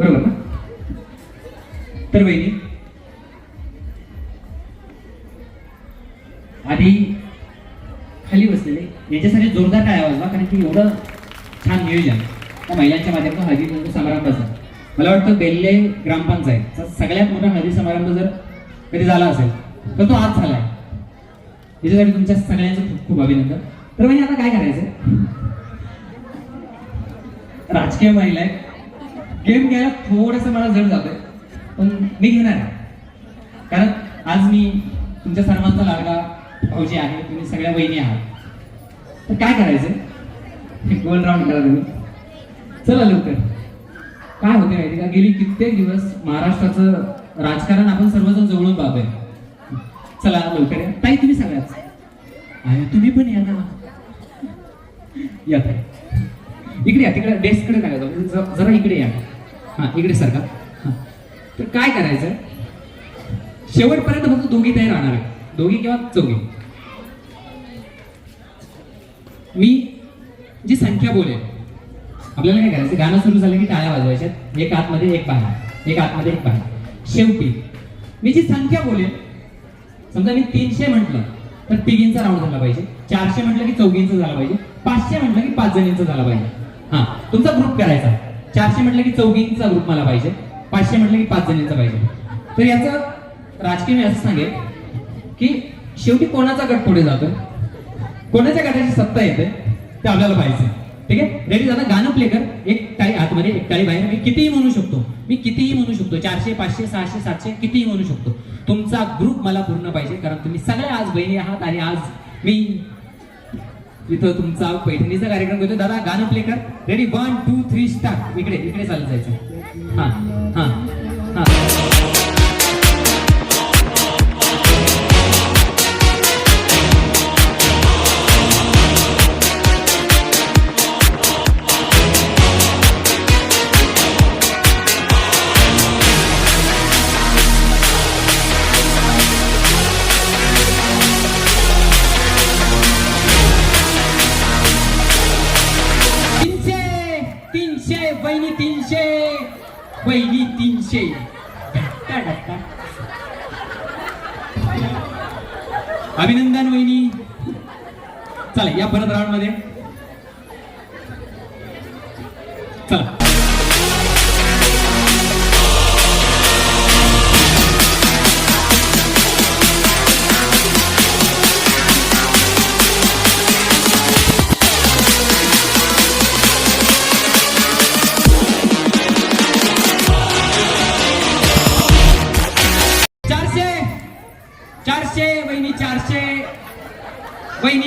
बरोबर ना? तर वहिनी आधी खाली बसलेले. याच्यासाठी जोरदार काय आवाज कारण की एवढं छान नियोजन. त्या महिलांच्या माध्यमातून हळदी कुंकू समारंभाचा मला वाटतं बेल्ले ग्रामपंचायतचा सगळ्यात मोठा हळदी समारंभ जर कधी झाला असेल तर तो आज झालाय. याच्यासाठी तुमच्या सगळ्यांचं खूप खूप अभिनंदन. तर म्हणजे आता काय करायचं राजकीय महिला आहे गेम घ्यायला थोडंसं मला जड जातोय पण मी घेणार कारण आज मी तुमच्या सर्वांचा लाडका भाऊजी आहे तुम्ही सगळ्या बहिणी आहात. तर काय करायचं गोल राऊंड करा तुम्ही. चला लवकर. काय होते माहिती का? गेली कित्येक दिवस महाराष्ट्राचं राजकारण आपण सर्वजण जवळून पाहतोय. चला लवकर या. ताई तुम्ही सगळ्याच. आणि तुम्ही पण या ना. या ताई. इकडे या तिकडे डेस्ककडे नका जाऊ. जरा इकडे या. हा इकडे सारखा हा. तर काय करायचं? शेवटपर्यंत फक्त दोघी तयार राहणार आहे दोघी किंवा चौघी. मी जी संख्या बोलेल आपल्याला काय करायचं? गाणं सुरू झालं की टाळ्या वाजवायच्यात. एक आतमध्ये एक बाहेर. एक आतमध्ये एक बाहेर. शेवटी मी जी संख्या बोलेल समजा मी तीनशे म्हटलं तर तिघींचा राऊंड झाला पाहिजे. चारशे म्हटलं की चौघींचा झाला पाहिजे. पाचशे म्हटलं की पाच जणींचा झाला पाहिजे. हा. तुमचा ग्रुप करायचा. चारशे म्हटलं की चौघींचा ग्रुप मला पाहिजे. पाचशे म्हटलं की पाच जणींचा पाहिजे. तर याचं राजकीय मी असं सांगेल की शेवटी कोणाचा गट पुढे जातोय? कोणाच्या गटाची सत्ता येते? ते आपल्याला पाहिजे ठीक आहे? रेडी दादा गाणं प्ले कर. एक टाळी आतमध्ये एक टाळी बाहेर. मी कितीही म्हणू शकतो. मी कितीही म्हणू शकतो. चारशे पाचशे सहाशे सातशे कितीही म्हणू शकतो. तुमचा ग्रुप मला पूर्ण पाहिजे. कारण तुम्ही सगळ्या आज बहिणी आहात आणि आज मी इथं तुमचा पैठणीचा कार्यक्रम करतो दादा गाणं प्ले कर. Ready one two three start इकडे इकडे चालत जायचं. हा हा हा. अभिनंदन वहिनी. चला या परत राऊंडमध्ये चला.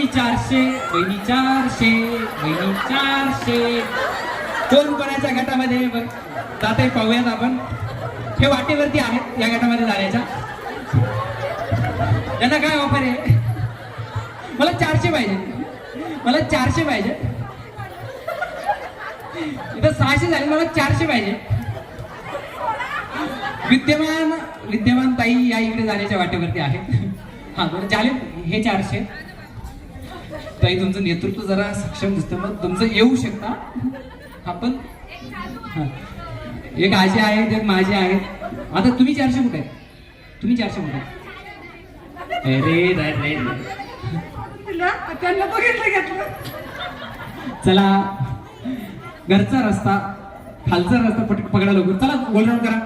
वहिनी चारशे वहिनी चारशे वहिनी चारशे. कोण कोणाच्या गटामध्ये जाते पाहूयात आपण. हे वाटेवरती आहेत या गटामध्ये जाण्याच्या. त्यांना काय ऑफर आहे? मला चारशे पाहिजे. मला चारशे पाहिजे. इथं सहाशे झाले मला चारशे पाहिजे. विद्यमान विद्यमान ताई या इकडे जाण्याच्या वाटेवरती आहेत. हा बरं चालेल हे चारशे. ताई तुमचं नेतृत्व जरा सक्षम दिसतं. मग तुमचं येऊ शकता. आपण हा. एक आजी आहेत एक माझे आहेत. आता तुम्ही चारशे कुठे आहेत? तुम्ही चारशे कुठे आहेत? अरे रे रे रे. त्यांना बघितलं घेतलं चला. घरचा रस्ता खालचा रस्ता पट पकडा लवकर. चला गोल राऊंड करा.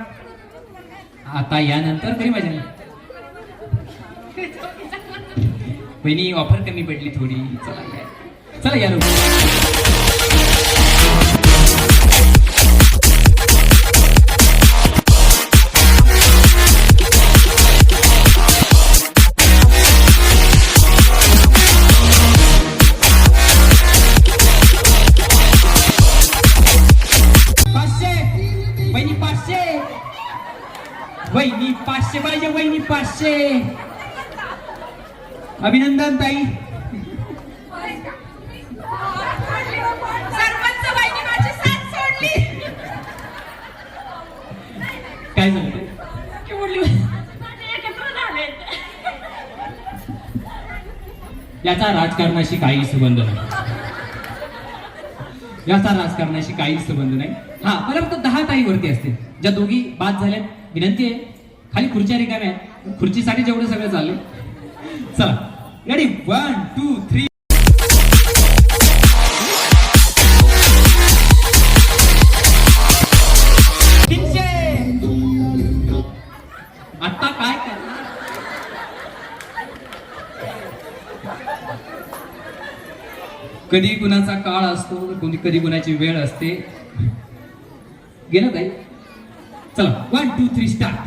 आता यानंतर तरी माझ्या बहिणी ऑफर कमी पडली थोडी. चला. काय चला या पाचशे. पाचशे. वहिनी पाचशे पाहिजे वहिनी पाचशे. अभिनंदन ताई. काय झालं? याचा राजकारणाशी काही संबंध नाही. याचा राजकारणाशी काही संबंध नाही. हा मला फक्त दहा ताई वरती असतील. ज्या दोघी बाद झाल्यात. विनंती आहे. खाली खुर्च्या रिकाम्या खुर्चीसाठी जेवढं सगळं चाललंय. चला रेडी वन टू थ्री आता काय करणार? कधी कुणाचा काळ असतो कोणी कधी कुणाची वेळ असते. गेलं काय चला वन टू थ्री स्टार्ट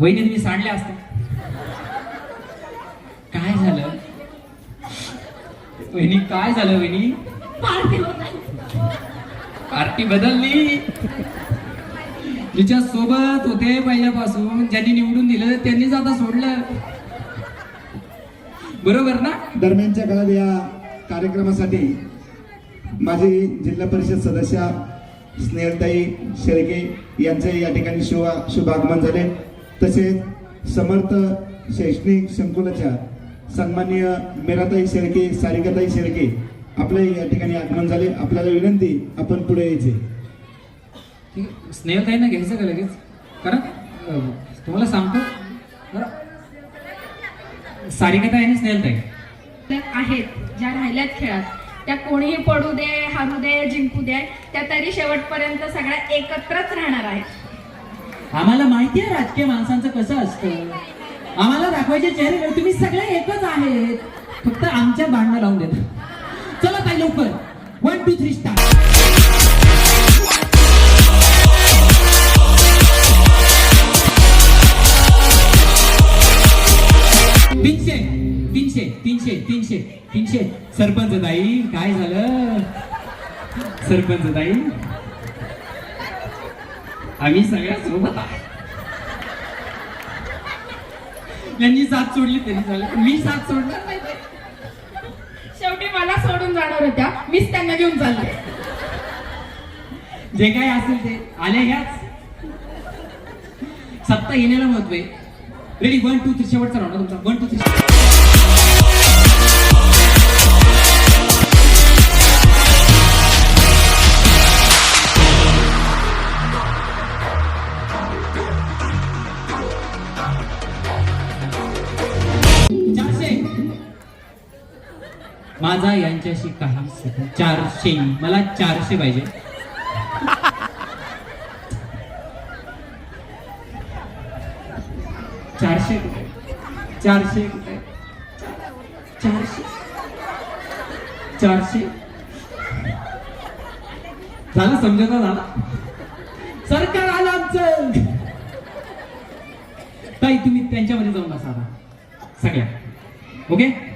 वहिनी तुम्ही सांडल्या असत्या काय झालं? वहिनी काय झालं वहिनी? पार्टी बदलली. जिच्या सोबत होते पहिल्यापासून. ज्यांनी निवडून दिलं त्यांनीच आता सोडलं. बरोबर ना? दरम्यानच्या काळात या कार्यक्रमासाठी माझी जिल्हा परिषद सदस्य स्नेहलताई शेळके यांचे या ठिकाणी शुभ शुभागमन झाले. तसेच समर्थ शैक्षणिक संकुलाच्या सन्माननीय मेराताई शेळके सारिकाताई शेळके आपले या ठिकाणी आगमन झाले. आपल्याला विनंती आपण पुढे यायचे. स्नेहताईंना घ्यायचं का लगेच? कारण तुम्हाला सांगतो. सारिकाताई आणि स्नेहलताई. आहेत ज्या राहिल्यात खेळात. त्या कोणीही पडू दे हारू दे जिंकू दे त्या तरी शेवटपर्यंत सगळ्या एकत्रच राहणार आहेत. आम्हाला माहिती आहे राजकीय माणसांचं कसं असतं. आम्हाला दाखवायचे चेहरे म्हणजे तुम्ही सगळे एकच आहेत. फक्त आमच्या भांडणं लावून देतात चला ताई लवकर. वन टू थ्री स्टार तीनशे तीनशे तीनशे. सरपंच ताई काय झालं? सरपंच ताई आम्ही सगळ्या सोबत आहे. यांनी साथ सोडली तरी झालं मी साथ सोडणार नाही. शेवटी मला सोडून जाणार होत्या. मीच त्यांना घेऊन चालले. जे काय असेल ते आले ह्याच सत्ता येण्याला महत्त्व आहे रेडी वन टू थ्री शेवटचा राऊंड तुमचा. वन टू थ्री माझा यांच्याशी काही चारशे मला चारशे पाहिजे. चारशे कुठे? चारशे कुठे? चारशे. चारशे. झाला समजता झाला. सरकार आलं आमचं. ताई तुम्ही त्यांच्यामध्ये जाऊन बसा सगळ्या. ओके?